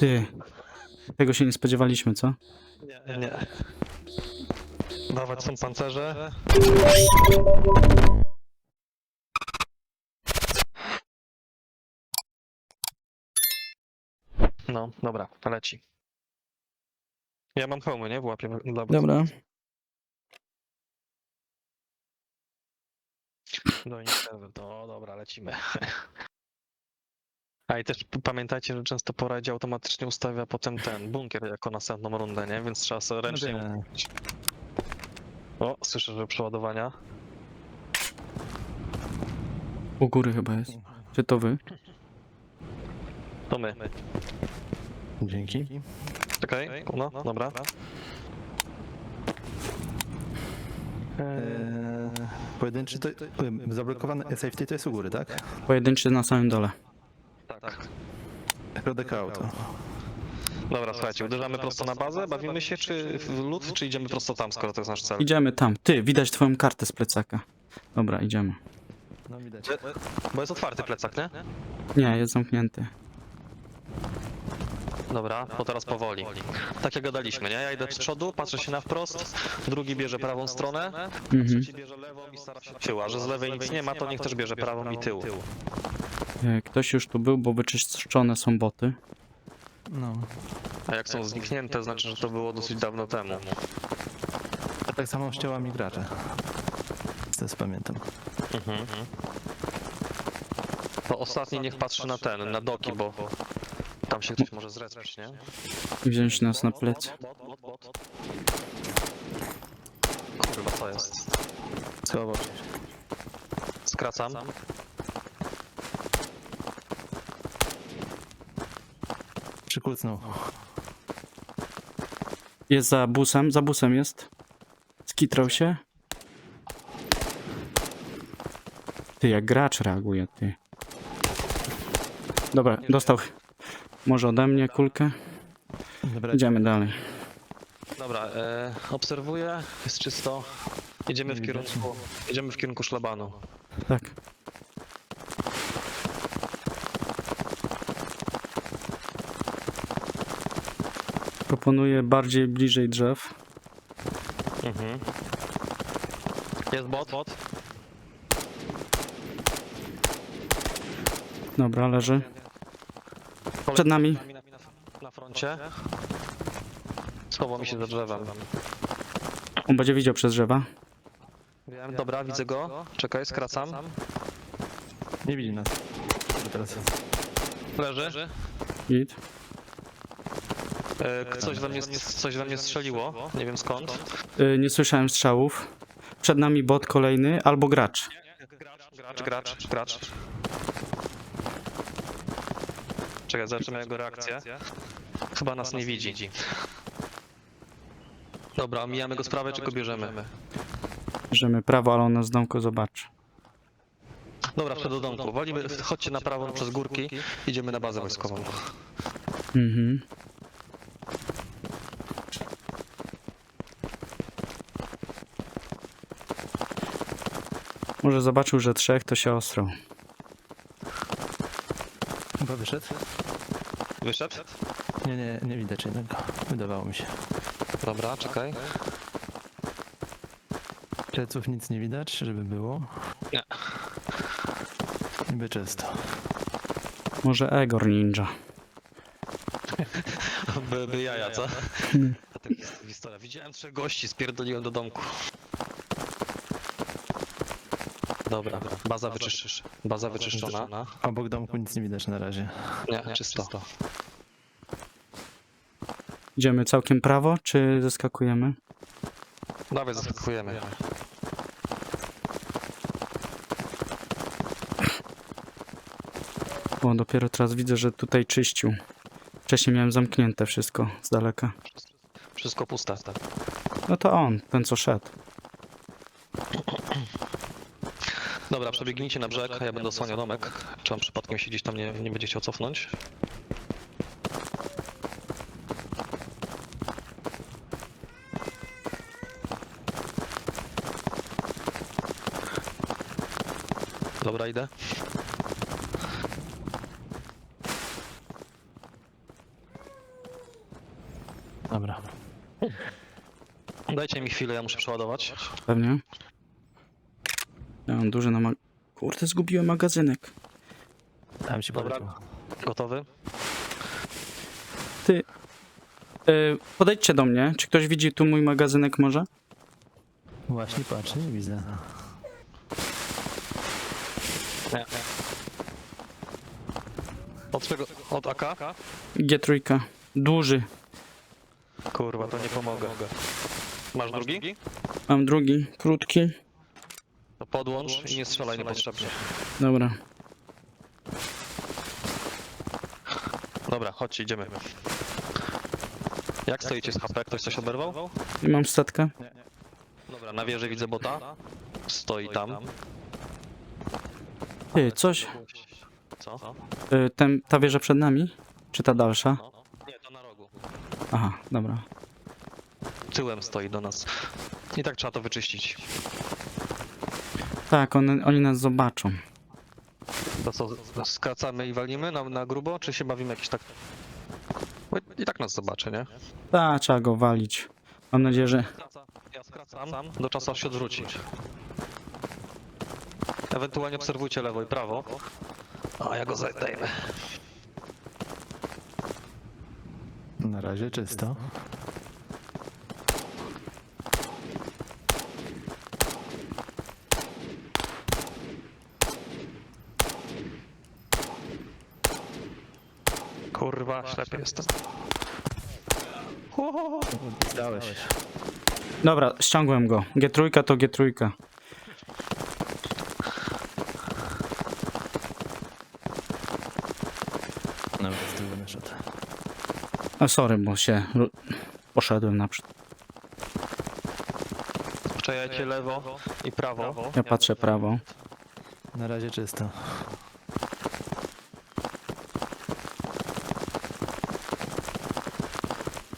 Ty. Tego się nie spodziewaliśmy, co? Nie, nie. Dawać są pancerze. No, dobra, leci. Ja mam hełmy, nie? W łapie dla Dobra. No i no dobra, lecimy. A i też pamiętajcie, że często po rajdzie automatycznie ustawia potem ten bunkier jako następną rundę, nie? Więc trzeba sobie ręcznie ustawić. O, słyszę, że przeładowania. U góry chyba jest. Czy to wy? To my. Dzięki. Czekaj, no, dobra. Eee, pojedynczy to... Zablokowany safety to jest u góry, tak? Pojedynczy na samym dole. Środek auto. Dobra, słuchajcie, uderzamy prosto na bazę, bawimy się, czy w lód, czy idziemy prosto tam, skoro to jest nasz cel? Idziemy tam. Ty, widać twoją kartę z plecaka. Dobra, idziemy. No widać. Bo jest otwarty plecak, nie? Nie, jest zamknięty. Dobra, to teraz powoli. Tak jak gadaliśmy, nie? Ja idę z przodu, patrzę się na wprost, drugi bierze prawą stronę, Mhm. trzeci bierze lewą i stara się tył, a że z lewej nic nie ma, to niech też bierze prawą i tył. E, Ktoś już tu był, bo wyczyszczone są boty. No. A jak są zniknięte, znaczy, że to było dosyć dawno temu. A tak samo ścięła mi gracze. Co pamiętam. Mhm. To ostatni niech patrzy na ten, na doki, bo tam się ktoś może zrespić, nie? Wziąć nas na bot. Kurwa, co jest? Schował się. Skracam. Przykucnął. Jest za busem, za busem jest. Skitrał się. Ty, jak gracz reaguje, ty. Dobra, dostał może ode mnie kulkę. Dobra, Idziemy dalej. Dobra, e, obserwuję, jest czysto. Idziemy w kierunku, idziemy w kierunku szlabanu. Tak. Proponuję bardziej bliżej drzew. Mhm. Jest bot, bot. Dobra, leży. Przed nami. Na, froncie. Schował mi się za drzewem. On będzie widział przez drzewa. Wiem, dobra, widzę go. Czekaj, skracam. Nie widzi nas. Teraz Leży. Git. E, coś, we mnie, coś we mnie strzeliło, nie wiem skąd. Y, nie słyszałem strzałów. Przed nami bot kolejny albo gracz. Gracz, gracz, gracz. Czekaj, zobaczymy jego reakcję. Chyba nas nie widzi. Dobra, omijamy go z prawej, czy go bierzemy? Bierzemy prawo, ale on nas z domku zobaczy. Dobra, przed do domku. Wolimy, chodźcie na prawo przez górki, idziemy na bazę wojskową. Mhm. Może zobaczył, że trzech, to się ostrał. chyba wyszedł. Wyszedł? Nie, nie, nie widać jednego. Wydawało mi się. Dobra, czekaj. Pleców nic nie widać, żeby było. Nie. Niby czysto. Może Egor Ninja. By, by jaja, co? A to jest historia. Widziałem trzech gości, spierdoliłem do domku. Dobra, baza wyczyszczysz. Baza wyczyszczona. Obok domku nic nie widać na razie. Nie, czysto. Idziemy całkiem prawo, czy zeskakujemy? Dawaj, zaskakujemy. O, dopiero teraz widzę, że tutaj czyścił. Wcześniej miałem zamknięte wszystko z daleka. Wszystko puste. No to on, ten co szedł. Dobra, przebiegnijcie na brzeg, a ja będę osłaniał domek. Czy on przypadkiem się gdzieś tam nie, nie będzie chciał cofnąć? Dobra, idę. Dobra, Dajcie mi chwilę, ja muszę przeładować. pewnie. Mam duży na mag... Kurde, zgubiłem magazynek. Tam ci Dobra. Gotowy? Ty... Y, podejdźcie do mnie. Czy ktoś widzi tu mój magazynek może? Właśnie patrzę, nie widzę. Nie. Od czego? Od AK? G3. Duży. Kurwa, to nie pomogę. Masz drugi? Mam drugi, krótki. Podłącz i nie strzelaj niepotrzebnie. Dobra. Dobra, chodźcie, idziemy. Jak stoicie z HP? Ktoś coś oberwał? I mam statkę. Dobra, na wieży widzę bota. Stoi tam. Ty, coś... Co? Y, ten, ta wieża przed nami? Czy ta dalsza? No. Nie, to na rogu. Aha, dobra. Tyłem stoi do nas. I tak trzeba to wyczyścić. Tak, one, oni nas zobaczą. To co, skracamy i walimy na, na grubo, czy się bawimy jakiś tak... Bo I tak nas zobaczy, nie? Tak, trzeba go walić. Mam nadzieję, że... Ja skracam do czasu, aż się odwróci. Ewentualnie obserwujcie lewo i prawo. A ja go zdejmę. Na razie czysto. Kurwa, ślepy jestem. Zdałeś. Dobra, ściągłem go. G3 to G3. Dobra, z tyłu wyszedł. A sorry, bo się... ru- Poszedłem naprzód. Przejajcie lewo i prawo. Ja patrzę prawo. Na razie czysto.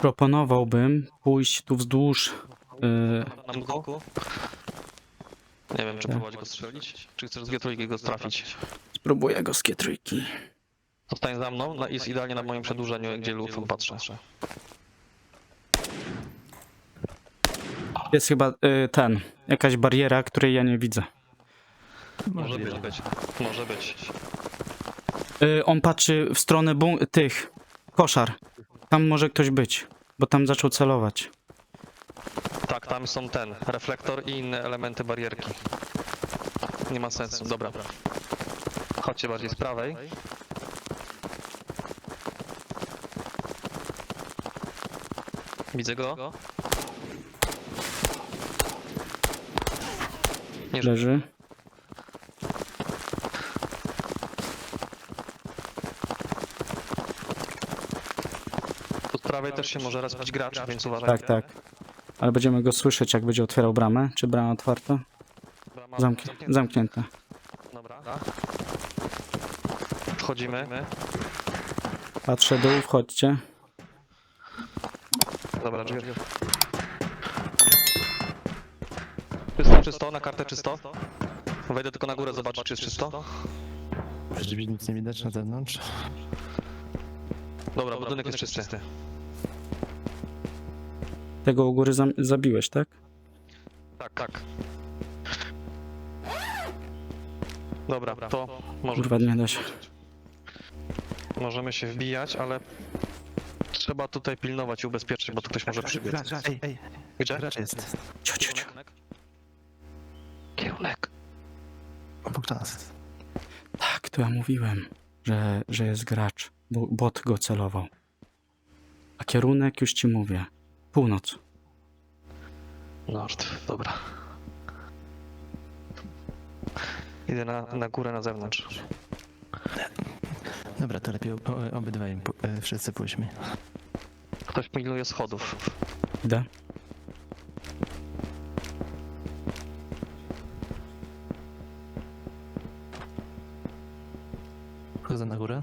Proponowałbym pójść tu wzdłuż... y, Na boku. Nie wiem, czy próbować go strzelić, czy chcesz z G3 go trafić. spróbuję go z G3. Zostań za mną, na, jest idealnie na moim przedłużeniu, gdzie lufem patrzę. Jest chyba y, ten... Jakaś bariera, której ja nie widzę. Może być, być. Może być. Y, on patrzy w stronę bun- tych... Koszar. Tam może ktoś być. Bo tam zaczął celować. Tak, tam są ten, reflektor i inne elementy barierki. Nie ma sensu, dobra. Chodźcie bardziej z prawej. Widzę go. Nie. Leży. Prawej też się może rozbić gracz, więc uważaj. Tak, tak. Ale będziemy go słyszeć, jak będzie otwierał bramę. Czy brama otwarta? Brama Zamk zamknięta. zamknięta. Dobra. Wchodzimy. Patrzę dół, wchodźcie. Dobra, drzwi. Czysto, czysto, na kartę czysto. Wejdę tylko na górę zobaczyć, czy jest czysto. Drzwi nic nie widać na zewnątrz. Dobra, budynek jest czysty. Tego u góry zabiłeś, tak? Tak, tak. Dobra, to może, Kurwa, nie da się. możemy się wbijać, ale trzeba tutaj pilnować i ubezpieczyć, bo tu ktoś może przybiec. Ej, ej, Gdzie? gracz jest. Ciu, ciu, ciu. Kierunek. Obok nas. Tak, to ja mówiłem, że, że jest gracz. Bo bot go celował. A kierunek już ci mówię. Północ. Nord, dobra. Idę na, na górę na zewnątrz. Dobra, to lepiej o- obydwaj pu- e, wszyscy pójdźmy. Ktoś pilnuje schodów. Idę. Wchodzę na górę.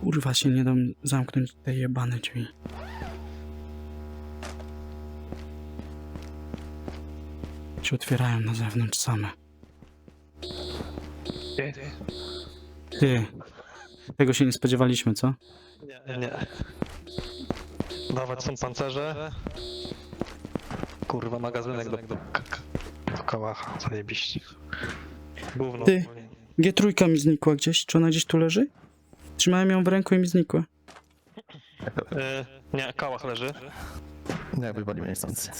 Kurwa się nie dam zamknąć te jebane drzwi. Się otwierają na zewnątrz same. Ty. Tego się nie spodziewaliśmy, co? Nie, nie. Dawać są pancerze. Kurwa, magazynek do, do, do kałacha, zajebiście. Gówno. Ty. G3 mi znikła gdzieś. Czy ona gdzieś tu leży? Trzymałem ją w ręku i mi znikła. Y, nie, kałach leży. Nie, wywaliłem niechcący.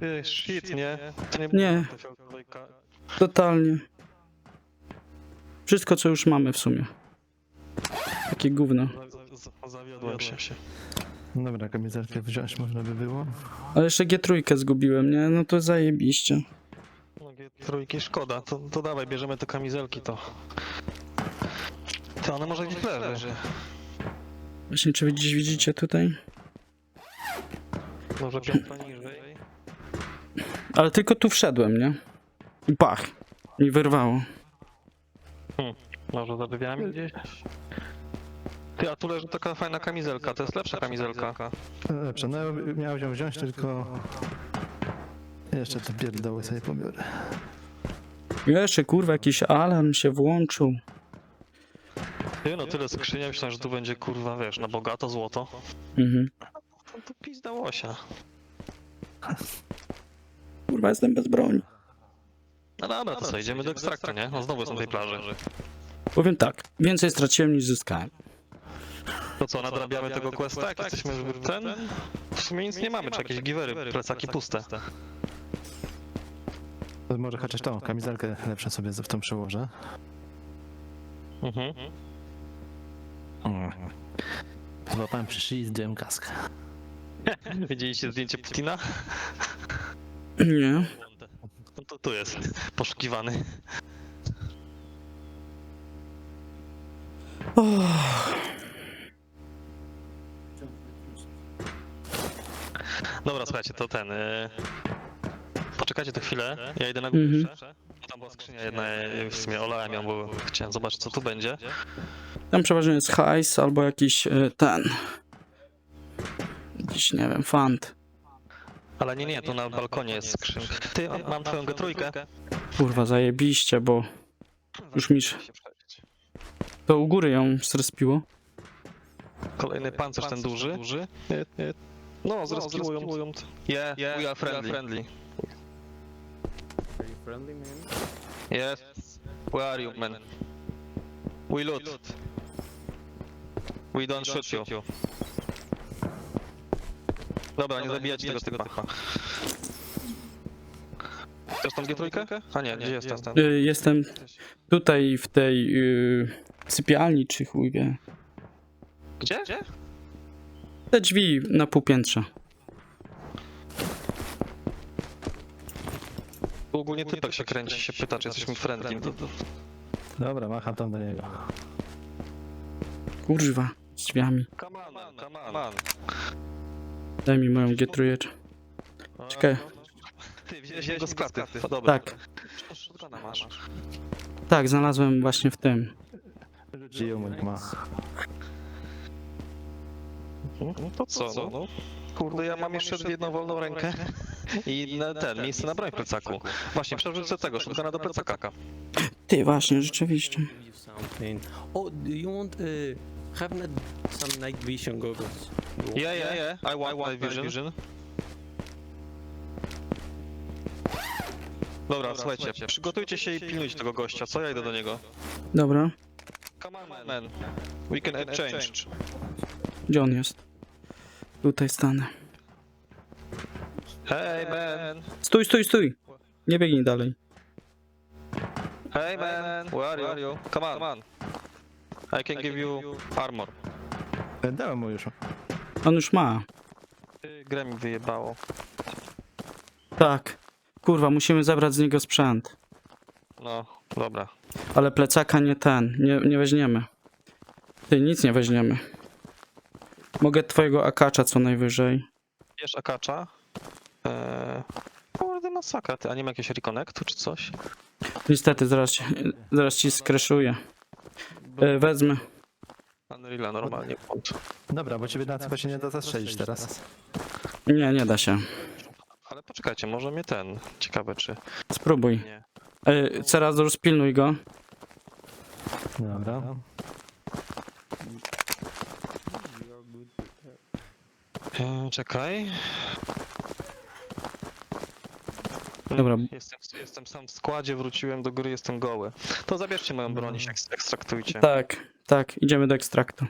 Ty, shit, nie? To nie, Nie. Totalnie. Wszystko, co już mamy w sumie. Takie gówno. za- za- Zawiodłem się. Dobra, kamizelkę wziąć można by było. Ale jeszcze G3 zgubiłem, nie? No to zajebiście. Trójki szkoda, to, to dawaj, bierzemy te kamizelki, to... To one może gdzieś leży. Właśnie, czy wy gdzieś widzicie tutaj? Może piętro niżej. Ale tylko tu wszedłem, nie? I pach. Mi wyrwało. Może za drzwiami gdzieś? Ty, a tu leży taka fajna kamizelka, to jest lepsza kamizelka. Lepsze, no miałem ją wziąć, tylko... Jeszcze te pierdoły sobie pobiorę. Jeszcze, kurwa, jakiś alarm się włączył. Ty, no tyle skrzynia, myślałem, że tu będzie, kurwa, wiesz, na bogato złoto. Mhm. To, to pizda łosia. Kurwa, jestem bez broni. No dobra, to co, idziemy do ekstraktu, nie? No znowu są tej plaży. Powiem tak, więcej straciłem niż zyskałem. To co, nadrabiamy tego questa, jak jesteśmy w ten? W sumie nic nie mamy, czy jakieś giwery, plecaki puste. To może chociaż tą kamizelkę lepsze sobie w tą przełożę. Mhm. Mm. Złapałem przy szyi, zdjąłem kaskę. Widzieliście zdjęcie Putina? Nie. No to tu jest, poszukiwany. Dobra, słuchajcie, to ten. Y... Poczekajcie tu chwilę, ja idę na górę Mhm. jeszcze. Tam była skrzynia jedna, y, w sumie olałem ją, bo chciałem zobaczyć co tu będzie. Tam przeważnie jest hajs albo jakiś e, ten. Jakiś, nie wiem, fant. Ale nie, nie, to na balkonie jest skrzynka. Ty, mam- mam twoją G3. Kurwa, zajebiście, bo Już mi się- to u góry ją zrespiło. Kolejny pancerz ten duży. Nie, nie. No, zreskiłują. Yeah, we are friendly. Friendly, man? Yes. Where are you, man? We loot. We don't shoot you. Dobra, nie zabijać tego typa. Chcesz tą G3? A nie, gdzie jest ten? Y, jestem tutaj w tej y, sypialni, czy chuj wie. Gdzie? Gdzie? Te drzwi na półpiętrze. Tu ogólnie typek się kręci, się pyta, czy jesteśmy friendly. Dobra, macham tam do niego. Kurwa, z drzwiami. Come on, man, come on. Daj mi moją G3. Czekaj. Ty wziąłeś jego z klaty. To Dobra. Tak, masz. tak, znalazłem właśnie w tym. Mu ma. No to co, no? no? Kurde, ja mam jeszcze jedną wolną rękę i na ten, miejsce na broń w plecaku. Właśnie, przerzucę tego, shotguna do plecaka. Ty, właśnie, rzeczywiście. Something. Oh, do you want uh, have some night vision goggles? Yeah, yeah, yeah, I want, I want vision. Dobra, słuchajcie, przygotujcie się i pilnujcie tego gościa, co? Ja idę do niego. Dobra, Come on, man. We can exchange. gdzie on jest? Tutaj stanę. Hey, man. Stój, stój, stój! Nie biegnij dalej. Hey, man. Where are you? Come on. Come on. I can give you armor. E, Dałem mu już. On już ma. Ty, Grę mi wyjebało. Tak. Kurwa, musimy zebrać z niego sprzęt. No, dobra. Ale plecaka nie ten, nie, nie weźmiemy. Ty, nic nie weźmiemy. Mogę twojego akacza co najwyżej. Bierz akacza. Eee... Kurde masakra, ty, a nie ma jakiegoś reconnectu czy coś? Niestety, zaraz, ci- zaraz ci skreszuję. E, wezmę. Unreal'a normalnie włącz. Dobra, bo ciebie na chyba się nie da zastrzelić teraz. Nie, nie da się. Ale poczekajcie, może mnie ten. Ciekawe czy. Spróbuj. Nie. E, teraz rozpilnuj go. Dobra. Eee, czekaj. Dobra. Jestem, jestem sam w składzie, wróciłem do gry, jestem goły. To zabierzcie moją broń i się eks- ekstraktujcie. Tak, tak, idziemy do ekstraktu.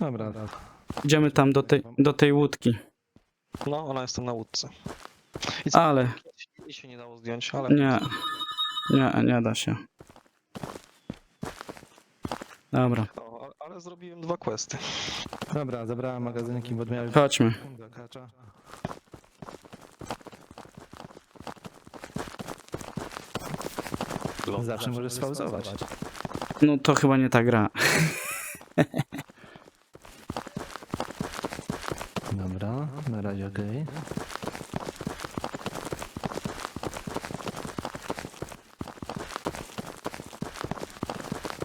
Dobra. Idziemy tam do tej, do tej łódki. No, ona jest tam na łódce. I co? Ale I się nie dało zdjąć, ale. nie, nie, nie da się. Dobra, O, a- ale zrobiłem dwa questy. Dobra, zabrałem magazynki, bo miałem chodźmy. Zawsze możesz spauzować. No to chyba nie ta gra. Dobra, na razie okej.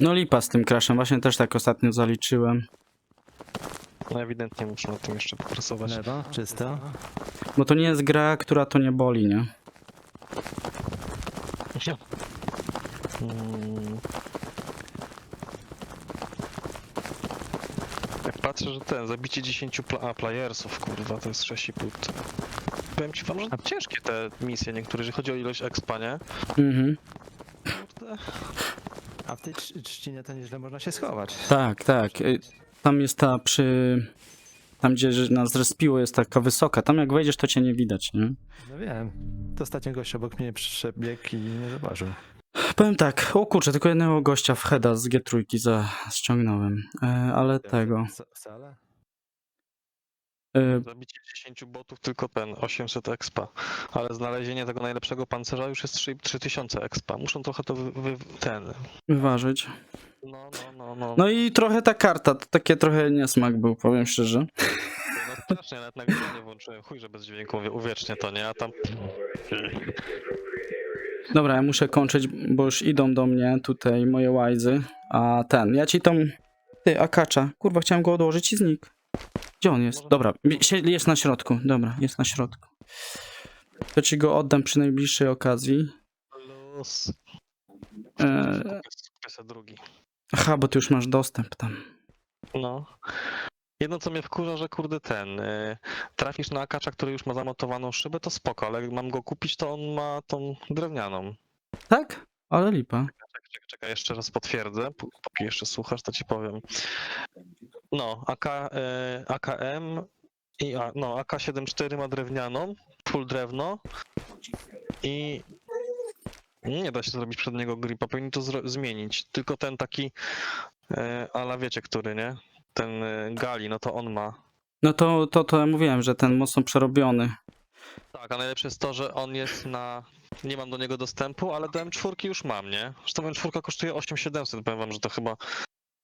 No lipa z tym crashem, właśnie też tak ostatnio zaliczyłem. No ewidentnie muszę na tym jeszcze popracować. Lewo, czysto. Bo to nie jest gra, która to nie boli, nie? Mm. Jak patrzę, że ten, zabicie 10 pla a, playersów, kurwa, to jest 6,5. Powiem ci wam, że ciężkie te misje niektóre, jeżeli chodzi o ilość expa, nie? Mhm. Kurde. A w tej trz- trzcinie to nieźle można się schować. Tak, tak. Y, Tam jest ta przy... Tam, gdzie nas zrespiło, jest taka wysoka. Tam jak wejdziesz, to cię nie widać, nie? No wiem. To ostatnio gość obok mnie przebiegł i nie zauważył. Powiem tak, o kurczę, tylko jednego gościa w heada z G3 za ściągnąłem. E, ale tego... Wca- Wcale? E, Zabicie 10 botów, tylko ten, 800 expa. Ale znalezienie tego najlepszego pancerza już jest 3 3000 expa. Muszą trochę to wy, wy, ten... wyważyć. No, no, no, no. No i trochę ta karta, to takie trochę niesmak był, powiem szczerze. No strasznie, nawet nagrywanie włączyłem. Chuj, że bez dźwięku, mówię, uwiecznie to, nie? A tam... Dobra, ja muszę kończyć, bo już idą do mnie tutaj moje łajzy. A ten, ja ci tą... Ty, akacza. Kurwa, chciałem go odłożyć i znikł. Gdzie on jest? Dobra, jest na środku. Dobra, jest na środku. To ci go oddam przy najbliższej okazji. Los. Eee, drugi. aha, bo ty już masz dostęp tam. No. Jedno co mnie wkurza, że kurde ten, y, trafisz na akacza, który już ma zamontowaną szybę, to spoko, ale jak mam go kupić, to on ma tą drewnianą. Tak? Ale lipa. Czekaj, czekaj, czekaj jeszcze raz potwierdzę, P- póki jeszcze słuchasz, to ci powiem. No, AK, y, AKM i a, no, AK-74 ma drewnianą, full drewno i nie da się zrobić przedniego gripa, powinni to zro- zmienić, tylko ten taki, y, ala wiecie który, nie? Ten y, Gali, no to on ma. No to, to, to ja mówiłem, że ten mocno przerobiony. Tak, a najlepsze jest to, że on jest na. Nie mam do niego dostępu, ale do M4 już mam, nie? Zresztą M4 kosztuje 8700, powiem wam, że to chyba.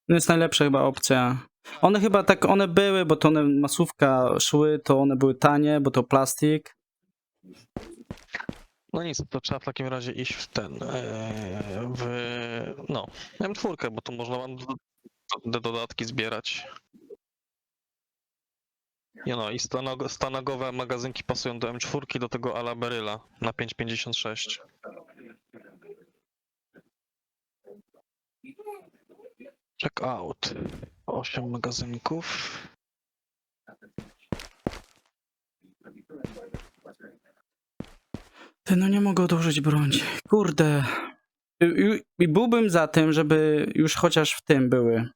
To jest najlepsza chyba opcja. One chyba tak, one były, bo to one masówka szły, to one były tanie, bo to plastik. No nic, to trzeba w takim razie iść w ten. e, w. No, M4, bo to można wam do, dodatki zbierać. Nie no, i stanago, stanagowe magazynki pasują do M4, do tego ala Beryla na 5,56. Check out. 8 magazynków. Ty, no nie mogę odłożyć broni. Kurde. I byłbym za tym, żeby już chociaż w tym były.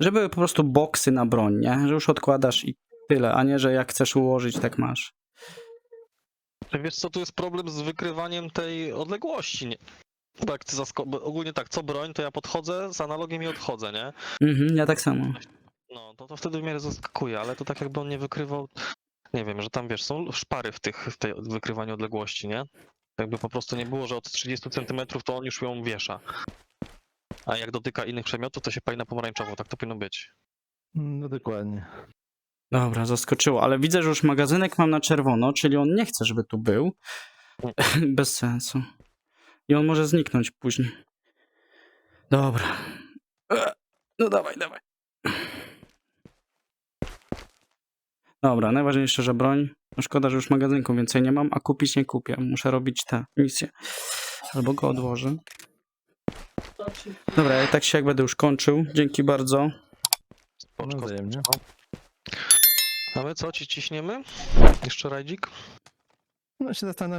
Żeby były po prostu boksy na broń, nie? Że już odkładasz i tyle, a nie, że jak chcesz ułożyć, tak masz. Wiesz co, tu jest problem z wykrywaniem tej odległości, nie? Bo jak ty zasko- ogólnie tak, co broń, to ja podchodzę z analogiem i odchodzę, nie? Mhm, ja tak samo. No, to, to wtedy w miarę zaskakuje, ale to tak jakby on nie wykrywał, nie wiem, że tam wiesz, są szpary w, tych, w tej wykrywaniu odległości, nie? Jakby po prostu nie było, że od 30 cm to on już ją wiesza. A jak dotyka innych przedmiotów, to się pali na pomarańczowo, tak to powinno być. No dokładnie. Dobra, zaskoczyło, ale widzę, że już magazynek mam na czerwono, czyli on nie chce, żeby tu był. Bez sensu. I on może zniknąć później. Dobra. No dawaj, dawaj. Dobra, najważniejsze, że broń. No szkoda, że już magazynku więcej nie mam, a kupić nie kupię. Muszę robić te misje. Albo go odłożę. Dobra, ja tak się jak będę już kończył. Dzięki bardzo. Spoczko, No wzajemnie. spoczko. A my co, ci ciśniemy? Jeszcze rajdzik? No się zastanawiam.